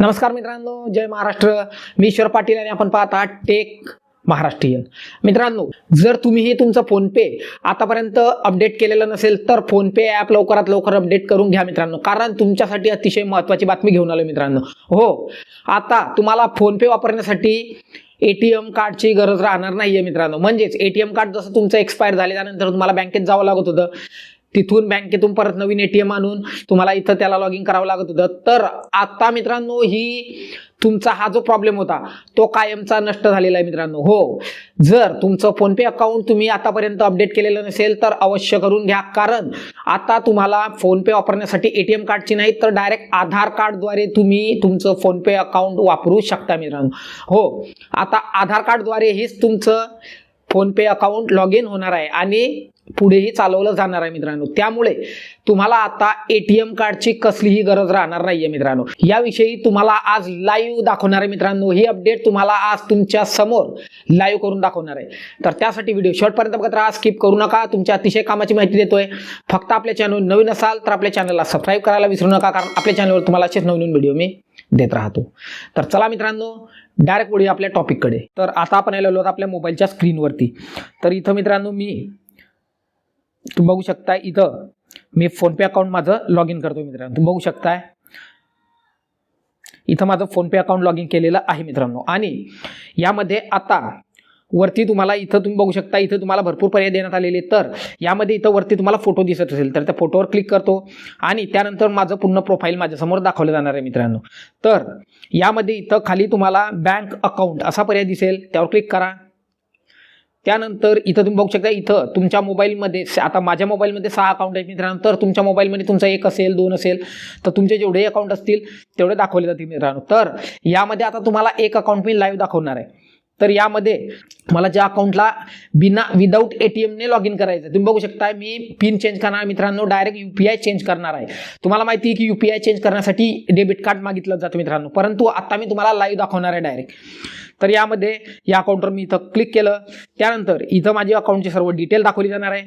नमस्कार मित्रांनो जय महाराष्ट्र. मी ईश्वर पाटील आणि आपण पाहत आहात टेक महाराष्ट्रीयन. मित्रांनो जर तुम्हीही तुमचं फोनपे आतापर्यंत अपडेट केलेलं नसेल तर फोनपे ॲप लवकरात लवकर अपडेट करून घ्या मित्रांनो. कारण तुमच्यासाठी अतिशय महत्त्वाची बातमी घेऊन आलो मित्रांनो. हो आता तुम्हाला फोनपे वापरण्यासाठी ए टी एम कार्डची गरज राहणार नाही आहे मित्रांनो. म्हणजेच ए टी एम कार्ड जसं तुमचं एक्सपायर झाले त्यानंतर तुम्हाला बँकेत जावं लागत होतं. तिथून बँकेतून परत नवीन एटीएम आणून तुम्हाला इथं त्याला लॉग इन करावं लागत होतं. तर आता मित्रांनो ही तुमचा हा जो प्रॉब्लेम होता तो कायमचा नष्ट झालेला आहे मित्रांनो. हो. जर तुमचं फोनपे अकाउंट तुम्ही आतापर्यंत अपडेट केलेलं नसेल तर अवश्य करून घ्या. कारण आता तुम्हाला फोनपे वापरण्यासाठी एटीएम कार्डची नाही तर डायरेक्ट आधार कार्डद्वारे तुम्ही तुमचं फोनपे अकाउंट वापरू शकता मित्रांनो. हो. आता आधार कार्डद्वारे हीच तुमचं फोनपे अकाउंट लॉग इन होणार आहे. आणि पुढेही चालवलं जाणार आहे मित्रांनो. त्यामुळे तुम्हाला आता ए टी एम कार्डची कसलीही गरज राहणार नाहीये मित्रांनो. याविषयी तुम्हाला आज लाईव्ह दाखवणार आहे मित्रांनो. ही अपडेट तुम्हाला आज तुमच्यासमोर लाईव्ह करून दाखवणार आहे. तर त्यासाठी व्हिडिओ शेवटपर्यंत बघत राहा स्किप करू नका. तुमच्या अतिशय कामाची माहिती देतोय. फक्त आपल्या चॅनल नवीन असाल तर आपल्या चॅनलला सबस्क्राईब करायला विसरू नका कारण आपल्या चॅनलवर तुम्हाला असेच नवीन व्हिडिओ मी देत राहतो. तर चला मित्रांनो डायरेक्ट पुढे आपल्या टॉपिककडे तर आता आपण आलेलो आहोत आपल्या मोबाईलच्या स्क्रीनवरती तर इथं मित्रांनो मी बघू शकता इथं. मी फोनपे अकाउंट माझं लॉग इन करतो मित्रांनो. तुम्ही बघू शकताय. इथं माझं फोनपे अकाउंट लॉग इन केलेलं आहे मित्रांनो. आणि यामध्ये आता वरती तुम्हाला इथं तुम्ही बघू शकता इथं तुम्हाला भरपूर पर्याय देण्यात आलेले तर यामध्ये इथं वरती तुम्हाला फोटो दिसत असेल तर त्या फोटोवर क्लिक करतो. आणि त्यानंतर माझं पूर्ण प्रोफाईल माझ्यासमोर दाखवलं जाणार आहे मित्रांनो. तर यामध्ये इथं खाली तुम्हाला बँक अकाउंट असा पर्याय दिसेल त्यावर क्लिक करा. त्यानंतर इथं तुम्ही बघू शकता इथं तुमच्या मोबाईलमध्ये स- आता माझ्या मोबाईलमध्ये सहा अकाउंट आहेत मित्रांनो. तर तुमच्या मोबाईलमध्ये तुमचा एक असेल दोन असेल तर तुमचे जेवढे अकाउंट असतील तेवढे दाखवले जातील मित्रांनो. तर यामध्ये आता तुम्हाला एक अकाउंट मी लाईव्ह दाखवणार आहे. तर यामध्ये मला ज्या अकाउंटला बिना विदाऊट ए टी एमने लॉग इन करायचं तुम्ही बघू शकता मी पिन चेंज करणार मित्रांनो direct U P I change करणार आहे. तुम्हाला माहिती आहे की यू पी आय चेंज करण्यासाठी डेबिट कार्ड मागितलं जातं मित्रांनो. परंतु आता मी तुम्हाला लाईव्ह दाखवणार आहे डायरेक्ट तर यामध्ये या अकाउंटवर मी इथं क्लिक केलं. त्यानंतर इथं माझी अकाउंटची सर्व डिटेल दाखवली जाणार आहे.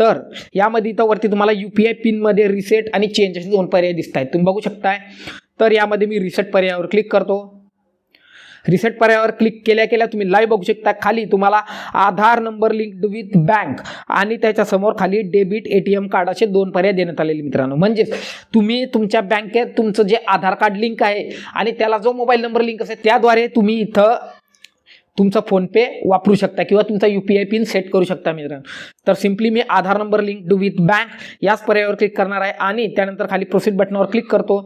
तर यामध्ये इथं वरती तुम्हाला यू पी आय पिनमध्ये रिसेट आणि चेंज असे दोन पर्याय दिसत आहेत तुम्ही बघू शकताय. तर यामध्ये मी रिसेट पर्यायावर क्लिक करतो. रिसेट पर्यायावर क्लिक केल्या केल्या तुम्ही लाईव्ह बघू शकता. खाली तुम्हाला Aadhaar number linked with bank आणि त्याच्यासमोर खाली debit A T M card असे दोन पर्याय देण्यात आलेले मित्रांनो. म्हणजेच तुम्ही तुमच्या बँकेत तुमचं जे आधार कार्ड लिंक आहे आणि त्याला जो मोबाईल नंबर लिंक असेल त्याद्वारे तुम्ही इथं तुमचा फोनपे वापरू शकता किंवा तुमचा U P I pin set करू शकता मित्रांनो. तर simply me Aadhaar number link do with bank याच पर्यायावर क्लिक करणार आहे आणि त्यानंतर खाली प्रोसीड बटनावर क्लिक करतो.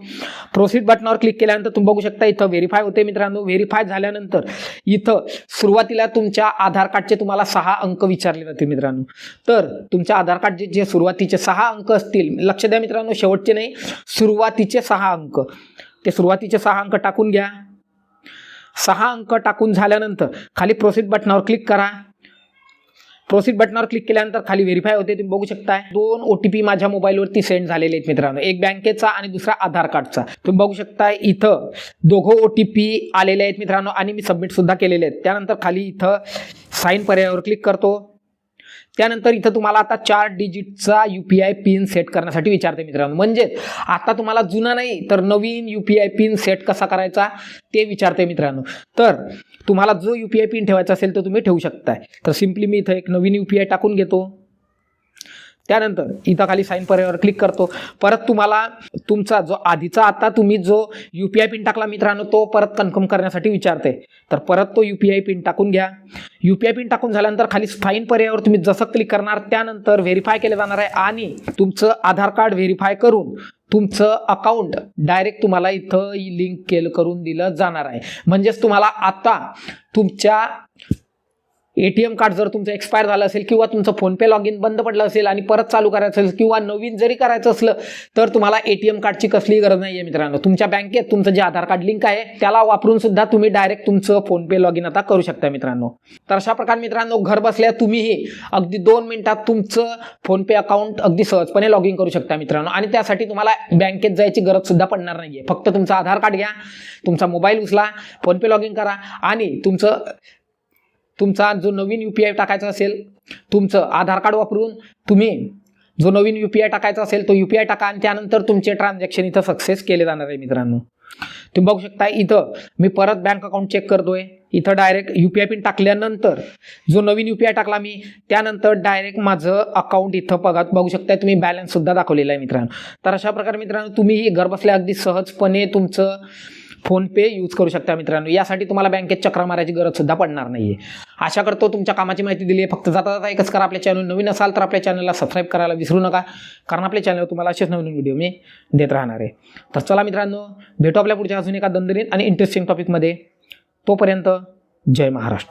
प्रोसीड बटनावर क्लिक केल्यानंतर तुम्ही बघू शकता इथं व्हेरीफाय होते मित्रांनो. व्हेरीफाय झाल्यानंतर इथं सुरुवातीला तुमच्या आधार कार्डचे तुम्हाला सहा अंक विचारले जाते मित्रांनो. तर तुमच्या आधार कार्डचे जे सुरुवातीचे सहा अंक असतील लक्ष द्या मित्रांनो शेवटचे नाही सुरुवातीचे सहा अंक. ते सुरुवातीचे सहा अंक टाकून घ्या. सहा अंक टाकून झाल्यानंतर खाली प्रोसीड बटनावर क्लिक करा. प्रोसीड बटनावर क्लिक केल्यानंतर खाली व्हेरीफाय होते तुम्ही बघू शकताय. दोन ओ टी पी माझ्या मोबाईलवरती सेंड झालेले आहेत मित्रांनो. एक बँकेचा आणि दुसरा आधार कार्डचा. तुम्ही बघू शकताय इथं दोघं ओ टी पी आलेले आहेत मित्रांनो आणि मी सबमिट सुद्धा केलेले आहेत. त्यानंतर खाली इथं साईन पर्यायावर क्लिक करतो. त्यानंतर इथं तुम्हाला आता चार डिजिटचा U P I pin set करण्यासाठी विचारते मित्रांनो. म्हणजेच आता तुम्हाला जुना नाही तर नवीन U P I pin set कसा करायचा ते विचारते मित्रांनो. तर तुम्हाला जो यू पी आय पिन ठेवायचा असेल तर तुम्ही ठेवू शकताय. तर सिम्पली मी इथं एक नवीन यू पी आय टाकून घेतो. त्यानंतर इथं खाली साईन पर्यायावर क्लिक करतो. परत तुम्हाला तुमचा जो आधीचा आता तुम्ही जो यू पी आय पिन टाकला मित्रांनो तो परत कन्फर्म करण्यासाठी विचारते. तर परत तो यू पी आय पिन टाकून घ्या. यू पी आय पिन टाकून झाल्यानंतर खाली साईन पर्यायावर तुम्ही जसं क्लिक करणार त्यानंतर व्हेरीफाय केलं जाणार आहे आणि तुमचं आधार कार्ड व्हेरीफाय करून तुमचं अकाउंट डायरेक्ट तुम्हाला इथं लिंक केलं करून दिलं जाणार आहे. म्हणजेच तुम्हाला आता तुमच्या ए टी एम कार्ड जर तुमचं एक्सपायर झालं असेल किंवा तुमचं फोनपे लॉग इन बंद पडलं असेल आणि परत चालू करायचं असेल किंवा नवीन जरी करायचं असलं तर तुम्हाला ए टी एम कार्डची कसलीही गरज नाही आहे मित्रांनो. तुमच्या बँकेत तुमचं जे आधार कार्ड लिंक आहे त्याला वापरून सुद्धा तुम्ही डायरेक्ट तुमचं फोनपे लॉग इन आता करू शकता मित्रांनो. तर अशा प्रकारे मित्रांनो घर बसल्या तुम्हीही अगदी दोन मिनिटात तुमचं फोनपे अकाउंट अगदी सहजपणे लॉग इन करू शकता मित्रांनो. आणि त्यासाठी तुम्हाला बँकेत जायची गरज सुद्धा पडणार नाही आहे फक्त तुमचं आधार कार्ड घ्या तुमचा मोबाईल उचला फोनपे लॉग इन करा आणि तुमचं तुमचा जो नवीन यू पी आय टाकायचा असेल तुमचं आधार कार्ड वापरून तुम्ही जो नवीन यू पी आय टाकायचा असेल तो यू पी आय टाका आणि त्यानंतर तुमचे ट्रान्झॅक्शन इथं सक्सेस केले जाणार आहे मित्रांनो. तुम्ही बघू शकता इथं मी परत बँक अकाउंट चेक करतोय. इथं direct U P I pin टाकल्यानंतर जो नवीन यू पी आय टाकला मी त्यानंतर डायरेक्ट माझं अकाउंट इथं बघा बघू शकता तुम्ही बॅलन्ससुद्धा दाखवलेला आहे मित्रांनो. तर अशा प्रकारे मित्रांनो तुम्ही घरबसल्या अगदी सहजपणे तुमचं फोनपे यूज करू शकता मित्रांनो. यासाठी तुम्हाला बँकेत चक्र मारायची गरज सुद्धा पडणार नाहीये. आशा करतो तुमच्या कामाची माहिती दिली आहे. फक्त जाता जाता एकच करा आपल्या चॅनल नवीन असाल तर आपल्या चॅनलला सबस्क्राईब करायला विसरू नका. कारण आपल्या चॅनलवर तुम्हाला असेच नवीन व्हिडिओ मी देत राहणार आहे. तर चला मित्रांनो भेटू आपल्या पुढच्या अजून एका दंदरीत आणि इंटरेस्टिंग टॉपिकमध्ये तोपर्यंत जय महाराष्ट्र.